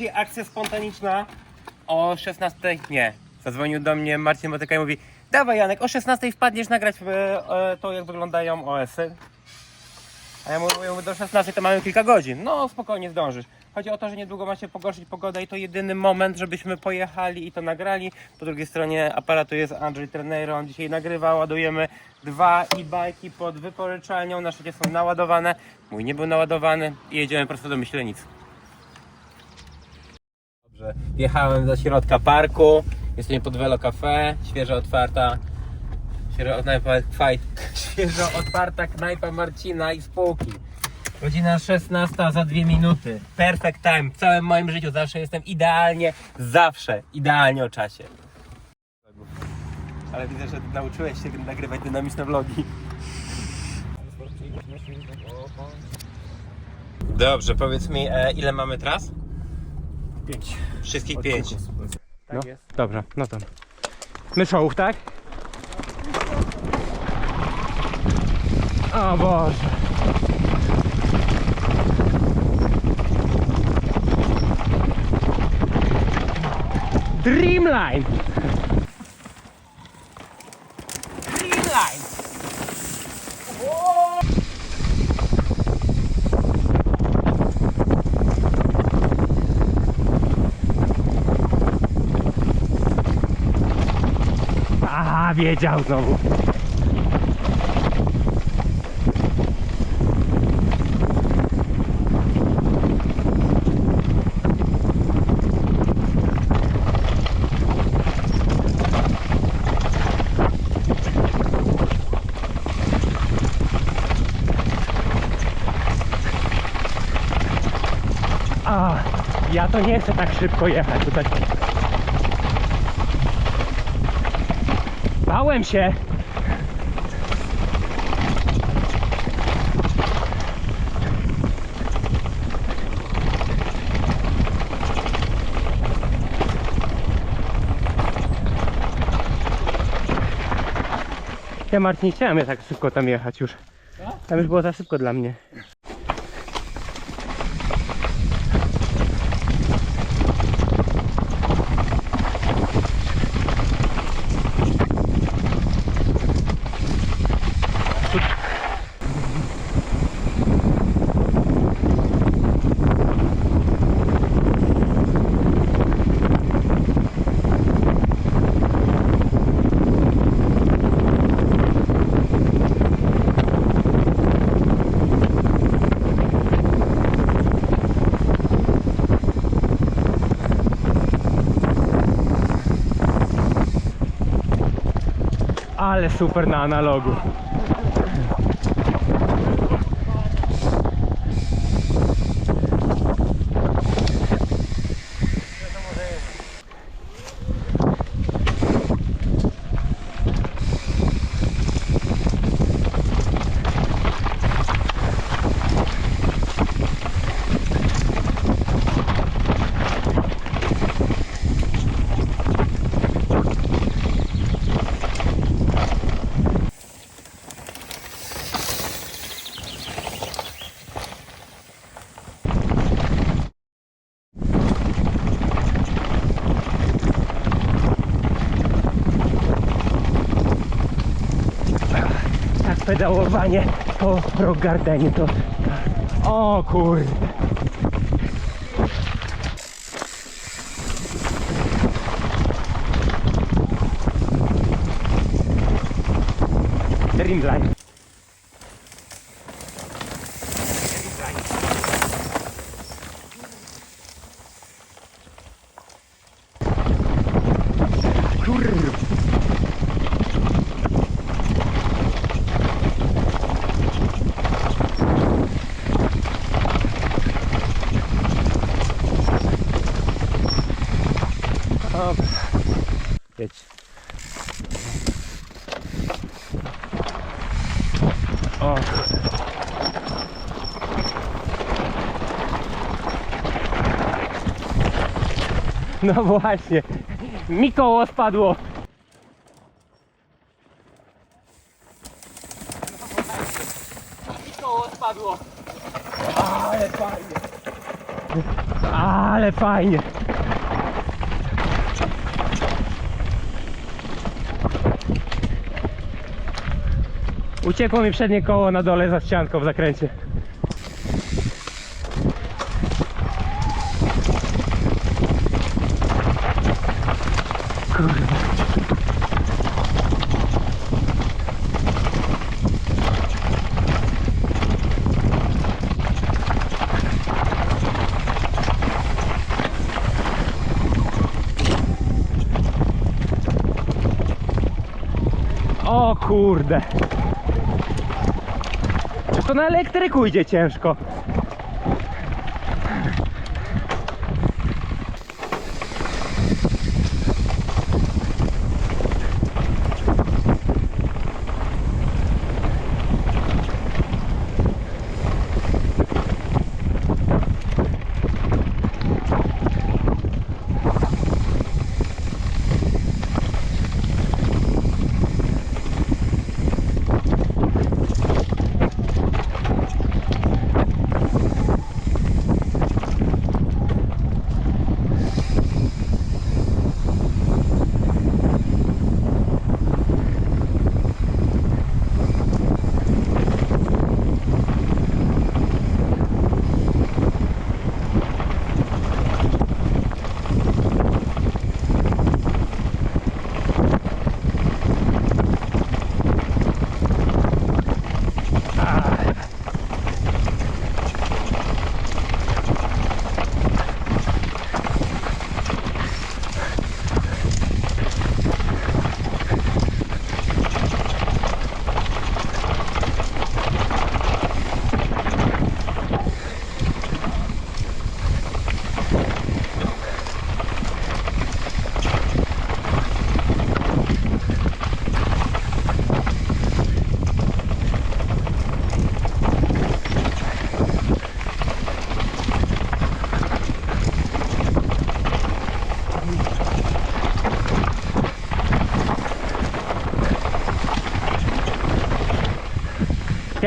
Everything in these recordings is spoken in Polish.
dzisiaj akcja spontaniczna. O 16. Nie. Zadzwonił do mnie Marcin Motyka i mówi Dawaj Janek, o 16 wpadniesz nagrać e, e, to jak wyglądają OS-y. A ja mówię, do 16 to mamy kilka godzin. No spokojnie zdążysz. Chodzi o to, że niedługo ma się pogorszyć pogoda i to jedyny moment, żebyśmy pojechali i to nagrali. Po drugiej stronie aparatu jest Andrzej Trenero, on dzisiaj nagrywa, ładujemy dwa e-bajki pod wypożyczalnią, nasze są naładowane, mój nie był naładowany i jedziemy prosto do Myślenic. Dobrze, wjechałem do środka parku, jesteśmy pod Velo Cafe, świeżo otwarta świeżo otwarta knajpa Marcina i spółki. Godzina 16 za dwie minuty. Perfect time. W całym moim życiu zawsze jestem idealnie, zawsze idealnie o czasie. Ale widzę, że nauczyłeś się nagrywać dynamiczne vlogi. Dobrze, powiedz mi, e, ile mamy tras? Pięć. Wszystkich pięć. Tak No, jest. dobra, no to. Myszołów, tak? O Boże. Dreamline! Aha, wiedział znowu. A, ja to nie chcę tak szybko jechać tutaj. Bałem się. Ja Marcin nie chciałem ja tak szybko tam jechać już. Tam już było za szybko dla mnie. Ale super na analogu. Tak pedałowanie po rock gardenie to... O kurde. Dreamline. Kurde. Dobra. Jedź. O. No właśnie. Mi koło spadło. Mi koło spadło. Ale fajnie. Ale fajnie. Uciekło mi przednie koło na dole za ścianką w zakręcie. Kurde. To na elektryku idzie ciężko.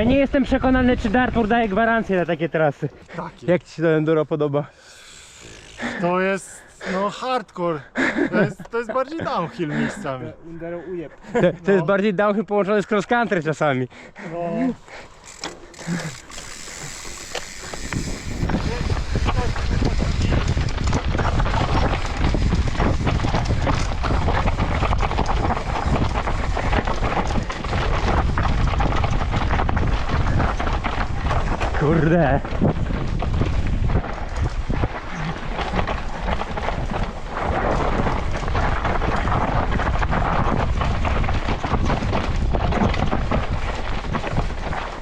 Ja nie jestem przekonany, czy Dartmoor daje gwarancję na takie trasy. Taki. Jak ci się to enduro podoba? To jest no hardcore. To jest, to jest bardziej downhill miejscami. Underą ujeb. To, to jest bardziej downhill połączony z cross country czasami. No. Kurde.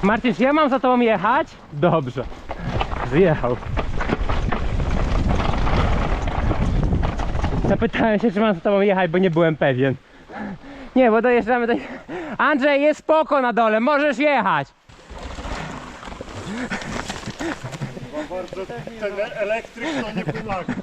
Marcin, ja mam za tobą jechać? Dobrze. Zjechał. Zapytałem się, czy mam za tobą jechać, bo nie byłem pewien. Nie, bo dojeżdżamy do... Andrzej, jest spoko na dole, możesz jechać. Bardzo ten elektryk to nie pomaga.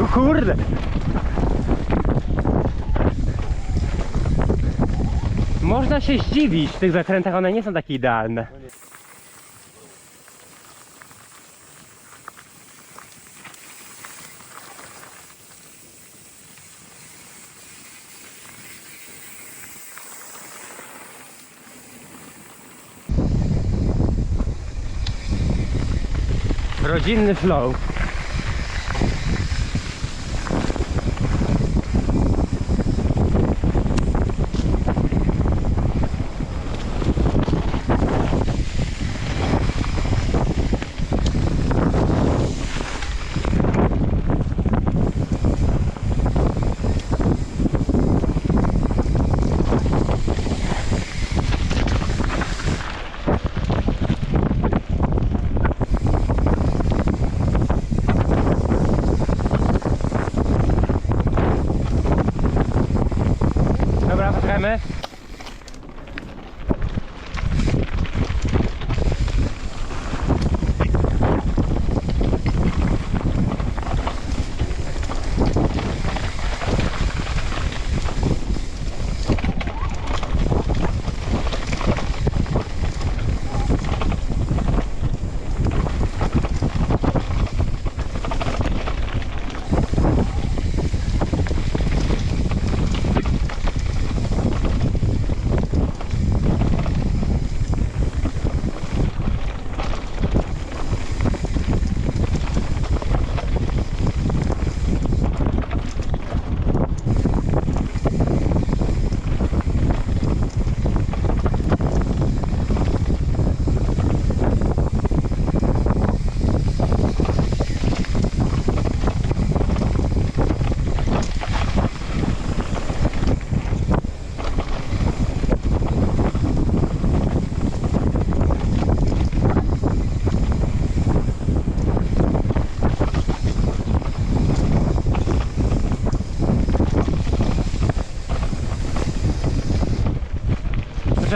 O Kurde. Można się zdziwić w tych zakrętach, one nie są takie idealne. Rodzinny flow.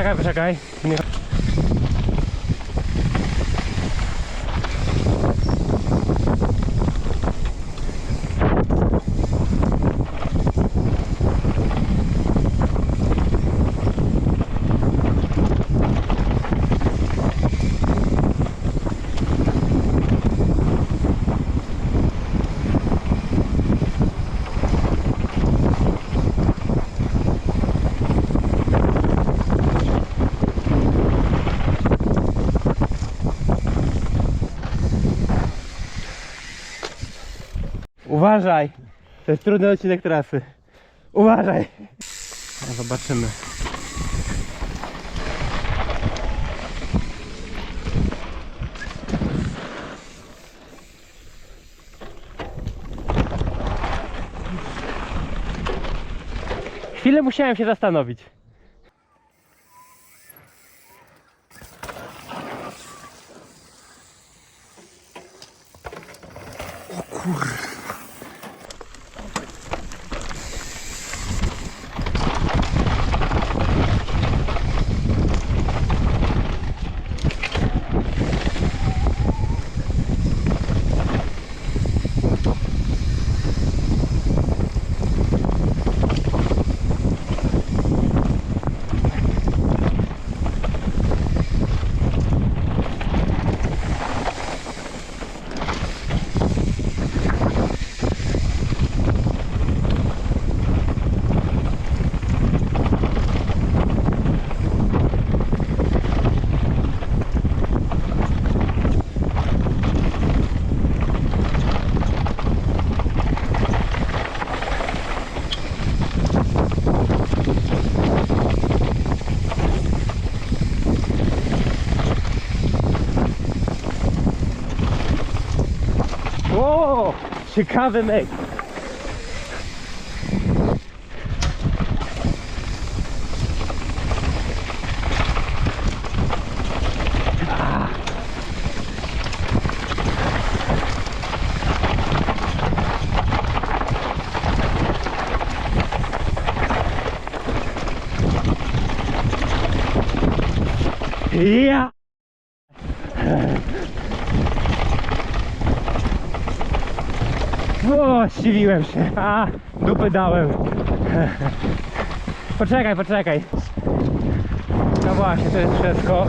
Poczekaj, poczekaj. Nie. Uważaj! To jest trudny odcinek trasy. Uważaj! No, zobaczymy. Chwilę musiałem się zastanowić. O, ciekawy Ciekawe mate. O, ściwiłem się. A, dupy dałem. Poczekaj, poczekaj. No właśnie, to jest wszystko.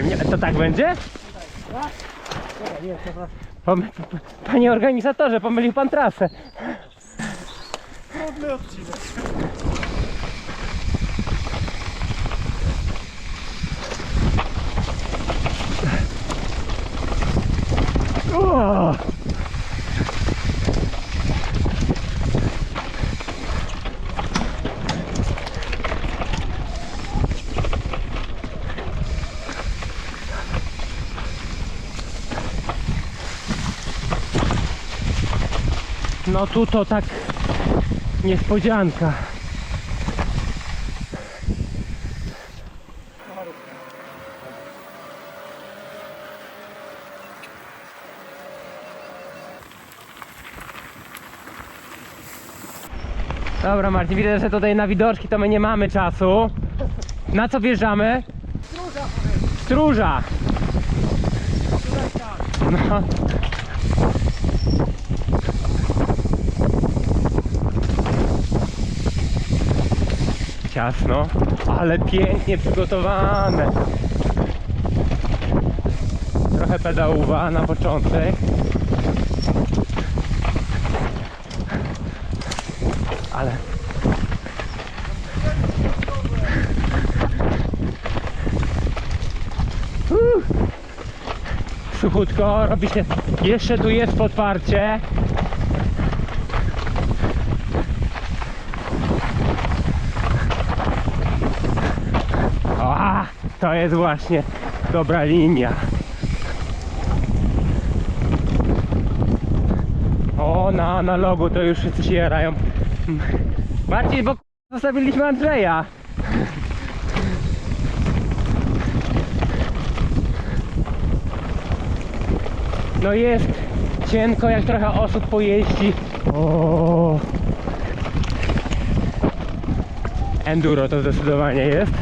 Spokojnie, to tak będzie? Pom- Panie organizatorze, pomylił pan trasę. Trudny odcinek. No tu to tak niespodzianka. Dobra Marcin, widzę, że tutaj na widoczki to my nie mamy czasu. Na co wjeżdżamy? Stróża. No. Ciasno, ale pięknie przygotowane. Trochę pedałówa na początek. Ale. Suchutko, robi się. Jeszcze tu jest podparcie. A, to jest właśnie dobra linia. O, analogu, to już wszyscy się jarają. Bardziej, bo zostawiliśmy Andrzeja. No jest cienko, jak trochę osób pojeździ. O. Enduro to zdecydowanie jest.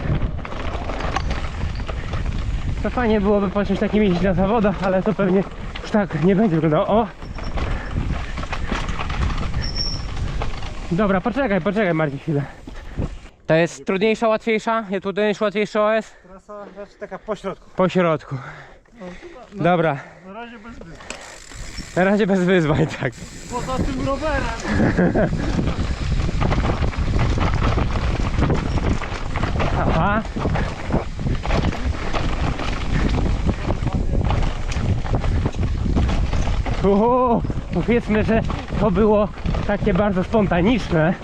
To fajnie byłoby po czymś takim jeździć na zawodach, ale to pewnie już tak nie będzie wyglądało. O! Dobra, poczekaj, poczekaj Marcin chwilę. To jest trudniejsza, łatwiejsza? Jest trudniejsza, łatwiejsza OS? Trasa znaczy taka po środku. Po środku. Dobra, Na razie bez wyzwań. na razie bez wyzwań, tak. Poza tym rowerem. Aha. Uhu, powiedzmy, że to było takie bardzo spontaniczne.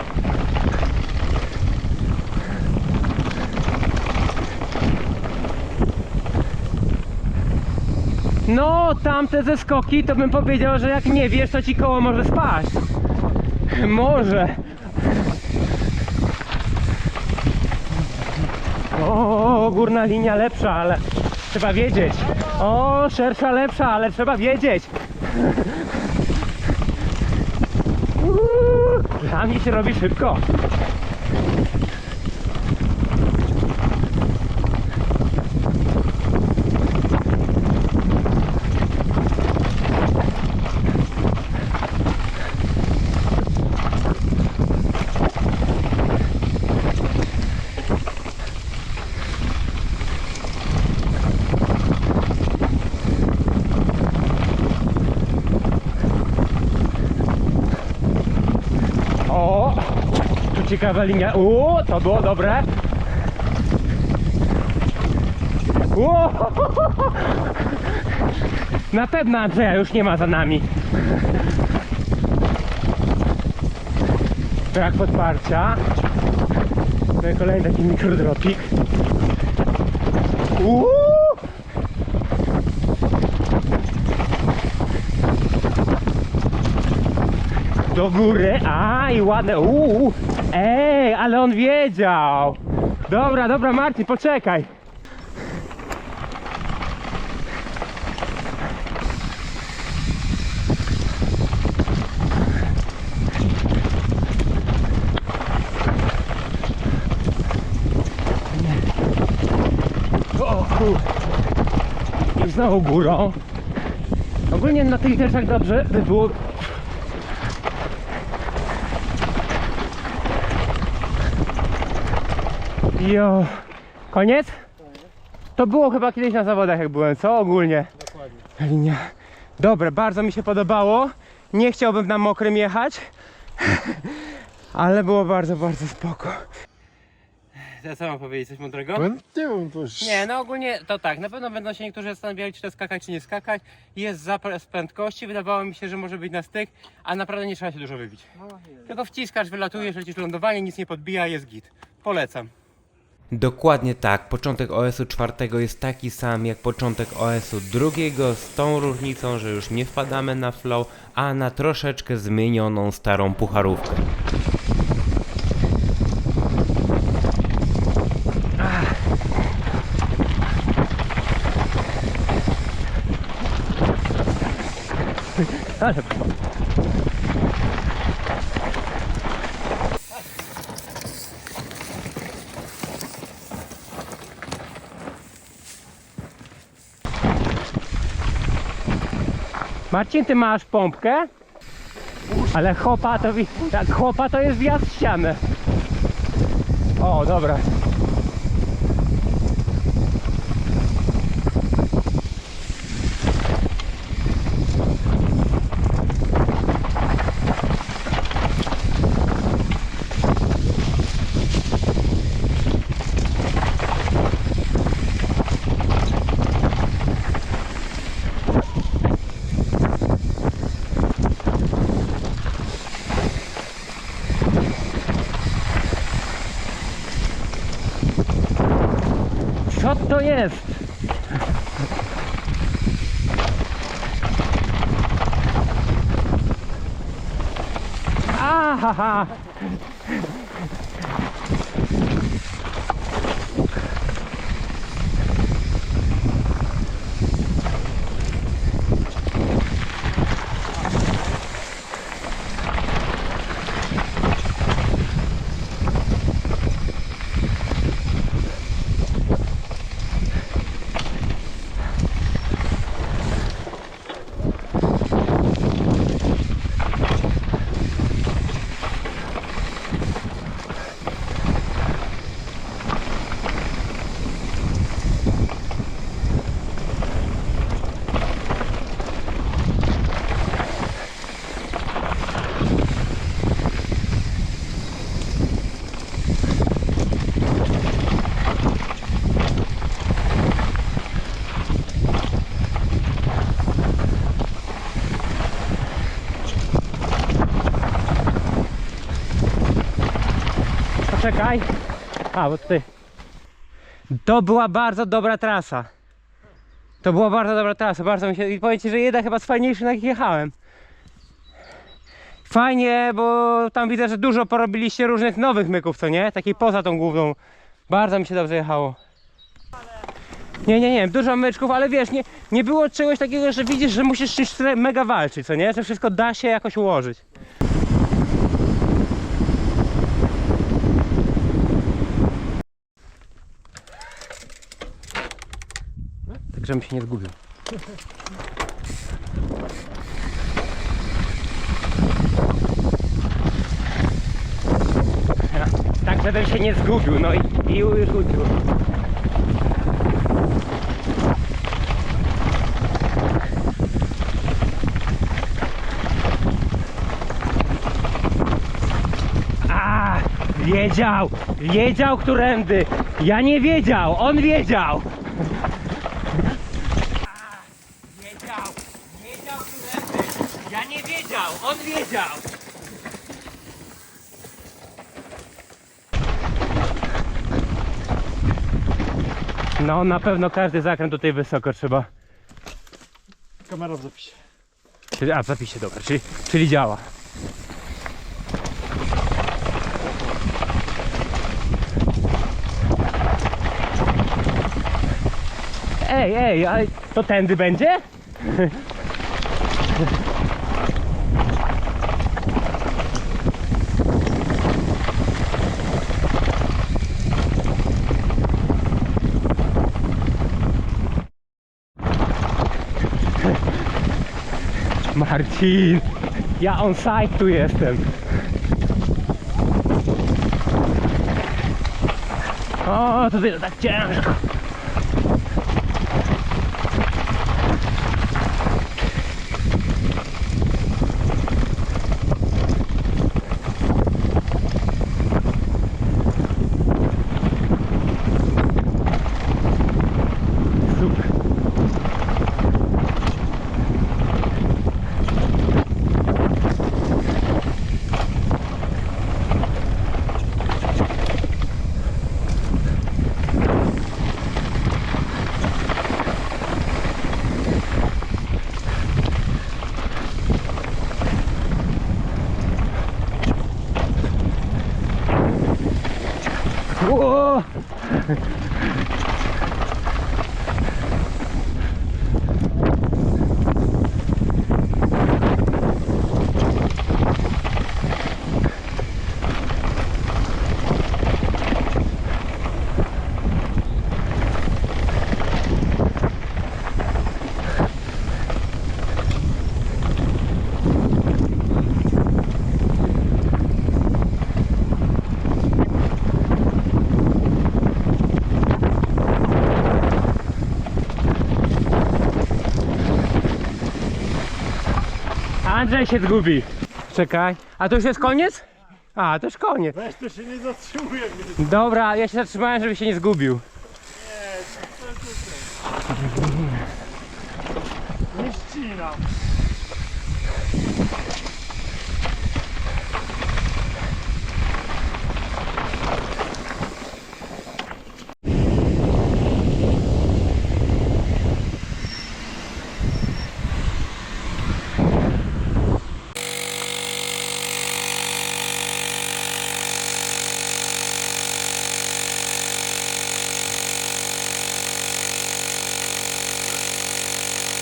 No, tamte ze skoki to bym powiedział, że jak nie wiesz, to ci koło może spaść. Może. O, górna linia lepsza, ale trzeba wiedzieć. O, szersza lepsza, ale trzeba wiedzieć. Dla mnie się robi szybko. O, tu ciekawa linia. O, to było dobre. O, na pewno Andrzeja już nie ma za nami. Brak podparcia. No i kolejny taki mikrodropik. Uuu! Do góry, a i ładne, uuu, ej, ale on wiedział. Dobra, dobra Marcin, poczekaj. O, I znowu górą. Ogólnie na tych deszczach dobrze by było Jo. Koniec? To było chyba kiedyś na zawodach jak byłem, co ogólnie? Dokładnie. Linia. Dobre, bardzo mi się podobało. Nie chciałbym na mokrym jechać. Ale było bardzo, bardzo spoko. Ja co mam powiedzieć, coś mądrego? No, nie już... Nie, no ogólnie to tak, na pewno będą się niektórzy zastanawiali, czy to skakać, czy nie skakać. Jest zapас prędkości, wydawało mi się, że może być na styk, a naprawdę nie trzeba się dużo wybić. No. Tylko wciskasz, wylatujesz, lecisz lądowanie, nic nie podbija, jest git. Polecam. Dokładnie tak, początek OS-u czwartego jest taki sam jak początek OS-u drugiego, z tą różnicą, że już nie wpadamy na flow, a na troszeczkę zmienioną starą pucharówkę. Ale Marcin, ty masz pompkę? Ale chopa to, tak, chopa to jest wjazd w ścianę. O, dobra. Co to jest? ha. Poczekaj. A, bo ty. To była bardzo dobra trasa. To była bardzo dobra trasa, bardzo mi się... I powiem Ci, że jedna chyba z fajniejszych, na jakich jechałem. Fajnie, bo tam widzę, że dużo porobiliście różnych nowych myków, co nie? Takiej poza tą główną. Bardzo mi się dobrze jechało. Nie, nie, nie, dużo myczków, ale wiesz, nie, nie było czegoś takiego, że widzisz, że musisz czymś mega walczyć, co nie? Że wszystko da się jakoś ułożyć. Żebym się nie zgubił. Tak, żebym się nie zgubił, no i, i już uciął. A, wiedział, wiedział którędy. Ja nie wiedział, on wiedział. No na pewno każdy zakręt tutaj wysoko trzeba. Kamera w zapisie. Czyli, a w zapisie dobra, czyli, czyli działa. Ej, ej, ale to tędy będzie? Marcin, ja on site tu jestem. O, to tak ciężko. Super. Ło! Andrzej się zgubi. Czekaj. A to już jest koniec? A, to już koniec. Weź to się nie zatrzymuje. Dobra, ja się zatrzymałem, żeby się nie zgubił. Nie ścinam.